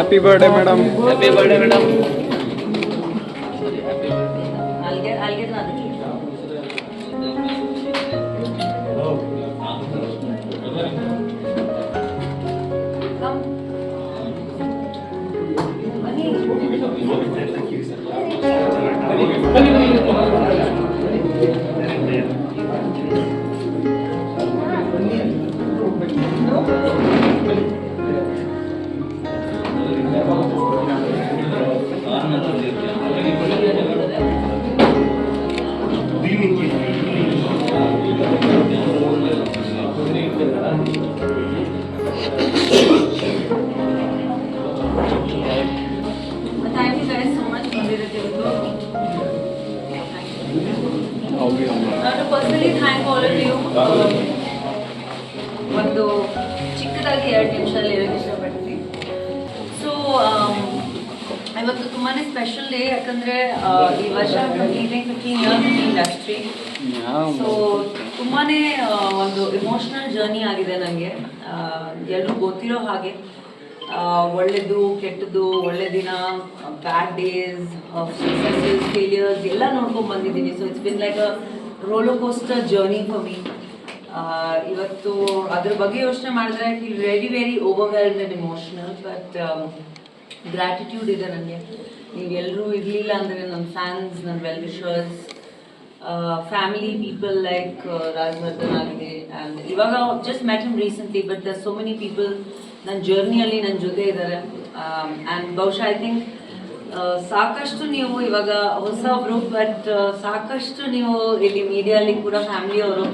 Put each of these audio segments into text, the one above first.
Happy birthday madam happy birthday madam ನಾನು personally thank all of you ಒಂದು ಚಿಕ್ಕದಾಗಿ ಎರಡು ನಿಮಿಷದಲ್ಲಿ ಹೇಳಕ್ಕೆ ಇಷ್ಟಪಡ್ತೀನಿ. ಸೊ ಇವತ್ತು ತುಂಬಾ ಸ್ಪೆಷಲ್ ಡೇ ಯಾಕಂದರೆ ಈ ವರ್ಷ completing fifteen years in industry so ತುಂಬಾ ಒಂದು ಇಮೋಷ್ನಲ್ ಜರ್ನಿ ಆಗಿದೆ ನನಗೆ ಎಲ್ಲರೂ ಗೊತ್ತಿರೋ ಹಾಗೆ. ಆ, ಒಳ್ಳೆದು ಕೆಟ್ಟದ್ದು ಒಳ್ಳೆ ದಿನ ಬ್ಯಾಡ್ ಡೇಸ್ ಸಕ್ಸಸ್ಸಸ್ ಫೇಲಿಯರ್ಸ್ ಎಲ್ಲ ನೋಡ್ಕೊಂಡು ಬಂದಿದ್ದೀನಿ. So it's been like a roller coaster journey for me ಇವತ್ತು ಅದ್ರ ಬಗ್ಗೆ ಯೋಚನೆ ಮಾಡಿದ್ರೆ feel very very overwhelmed and emotional but gratitude ಇದೆ ನನಗೆ ನೀವೆಲ್ಲರೂ ಇರಲಿಲ್ಲ ಅಂದರೆ ನನ್ನ ಫ್ಯಾನ್ಸ್ ನನ್ನ well wishers family people like Rajavardhan ಆಗಿದೆ ಆ್ಯಂಡ್ ಇವಾಗ just met him recently but so many people ನನ್ನ ಜರ್ನಿಯಲ್ಲಿ ನನ್ನ ಜೊತೆ ಇದ್ದಾರೆ ಆ್ಯಂಡ್ ಬಹುಶಃ ಐ ಥಿಂಕ್ ಸಾಕಷ್ಟು ನೀವು ಇವಾಗ ಹೊಸ ಹೊಸಬ್ರು ಬಟ್ ಸಾಕಷ್ಟು ನೀವು ಇಲ್ಲಿ ಮೀಡಿಯಲ್ಲಿ ಕೂಡ ಫ್ಯಾಮಿಲಿಯವರು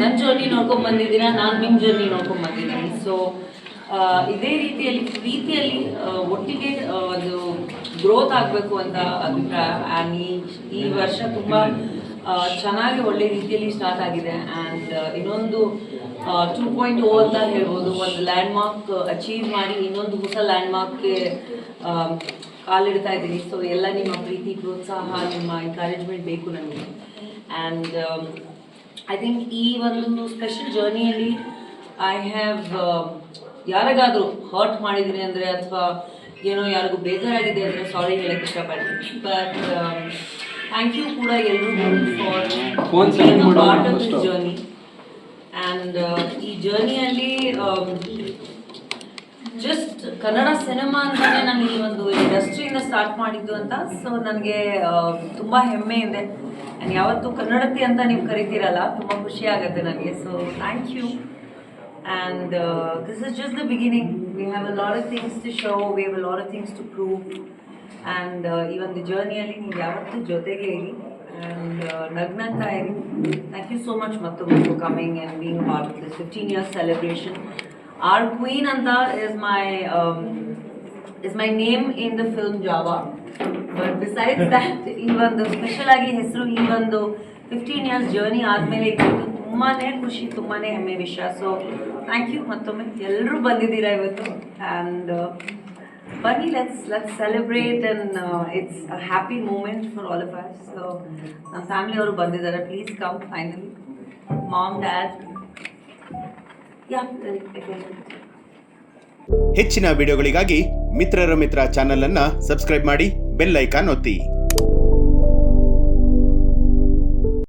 ನನ್ನ ಜರ್ನಿ ನೋಡ್ಕೊಂಡು ಬಂದಿದ್ದೀರಾ, ನಾನು ನಿಮ್ಮ ಜರ್ನಿ ನೋಡ್ಕೊಂಡು ಬಂದಿದ್ದೀನಿ. ಸೊ ಇದೇ ರೀತಿಯಲ್ಲಿ, ಪ್ರೀತಿಯಲ್ಲಿ ಒಟ್ಟಿಗೆ ಒಂದು ಗ್ರೋತ್ ಆಗಬೇಕು ಅಂತ ಅಭಿಪ್ರಾಯ. ಆ್ಯಂಡ್ ಈ ಈ ವರ್ಷ ತುಂಬ ಚೆನ್ನಾಗಿ ಒಳ್ಳೆ ರೀತಿಯಲ್ಲಿ ಸ್ಟಾರ್ಟ್ ಆಗಿದೆ. ಆ್ಯಂಡ್ ಇನ್ನೊಂದು ಟೂ ಪಾಯಿಂಟ್ ಓ ಅಂತ ಹೇಳ್ಬೋದು. ಒಂದು ಲ್ಯಾಂಡ್ ಮಾರ್ಕ್ ಅಚೀವ್ ಮಾಡಿ ಇನ್ನೊಂದು ಹೊಸ ಲ್ಯಾಂಡ್ ಮಾರ್ಕ್ಗೆ ಕಾಲಿಡ್ತಾ ಇದ್ದೀನಿ. ಸೊ ಎಲ್ಲ ನಿಮ್ಮ ಪ್ರೀತಿ, ಪ್ರೋತ್ಸಾಹ, ನಿಮ್ಮ ಎನ್ಕರೇಜ್ಮೆಂಟ್ ಬೇಕು ನನಗೆ ಆ್ಯಂಡ್ ಐ ಥಿಂಕ್ ಈ ಒಂದು ಸ್ಪೆಷಲ್ ಜರ್ನಿಯಲ್ಲಿ ಐ ಹ್ಯಾವ್ ಯಾರಿಗಾದರೂ ಹರ್ಟ್ ಮಾಡಿದ್ದೀನಿ ಅಂದರೆ ಅಥವಾ ಏನೋ ಯಾರಿಗೂ ಬೇಜಾರಾಗಿದೆ ಅಂದರೆ ಸಾರಿ ಹೇಳಕ್ಕೆ ಇಷ್ಟಪಡ್ತೀನಿ. ಬಟ್ ಥ್ಯಾಂಕ್ ಯು ಕೂಡ ಎಲ್ಲರಿಗೂ for part of this journey and ಈ ಜರ್ನಿಯಲ್ಲಿ ಜಸ್ಟ್ ಕನ್ನಡ ಸಿನಿಮಾ ಅಂತಾನೆ ನಾನು ಈ ಒಂದು ಇಂಡಸ್ಟ್ರಿಯಿಂದ ಸ್ಟಾರ್ಟ್ ಮಾಡಿದ್ದು ಅಂತ. ಸೊ ನನಗೆ ತುಂಬ ಹೆಮ್ಮೆ ಇದೆ. ಆ್ಯಂಡ್ ಯಾವತ್ತು ಕನ್ನಡತಿ ಅಂತ ನೀವು ಕರಿತೀರಲ್ಲ ತುಂಬ ಖುಷಿ ಆಗುತ್ತೆ ನನಗೆ so thank you and this is just the beginning we have a lot of things to show we have a lot of things to prove and ಈ ಒಂದು ಜರ್ನಿಯಲ್ಲಿ ನೀವು ಯಾವತ್ತೂ ಜೊತೆಗೆ ಇರಿ. ಆ್ಯಂಡ್ ನಗ್ನಂತ ಇರಿ. ಥ್ಯಾಂಕ್ ಯು ಸೋ ಮಚ್ ಮತ್ತೊಮ್ಮೆ for coming and being part of this fifteen years celebration our queen ಅಂತ is my is my name in the film Java but besides that ಈ ಒಂದು ಸ್ಪೆಷಲ್ ಆಗಿ ಹೆಸರು ಈ ಒಂದು ಫಿಫ್ಟೀನ್ ಇಯರ್ಸ್ ಜರ್ನಿ ಆದಮೇಲೆ ಇದು ತುಂಬಾ ಖುಷಿ ತುಂಬಾ ಹೆಮ್ಮೆ ವಿಷಯ ಸೊ ಥ್ಯಾಂಕ್ ಯು ಮತ್ತೊಮ್ಮೆ. ಎಲ್ಲರೂ ಬಂದಿದ್ದೀರಾ ಇವತ್ತು? ಆ್ಯಂಡ್ ಬನ್ನಿ let's let's celebrate it's it's a happy moment for all of us so ನಮ್ಮ ಫ್ಯಾಮಿಲಿ ಅವರು ಬಂದಿದ್ದಾರೆ. Please come Mom, mom dad ಯಾ ಹೆಚ್ಚಿನ ವಿಡಿಯೋಗಳಿಗಾಗಿ ಮಿತ್ರರ ಮಿತ್ರ ಚಾನೆಲ್ ಅನ್ನ ಸಬ್ಸ್ಕ್ರೈಬ್ ಮಾಡಿ ಬೆಲ್ ಐಕಾನ್ ಒತ್ತಿ.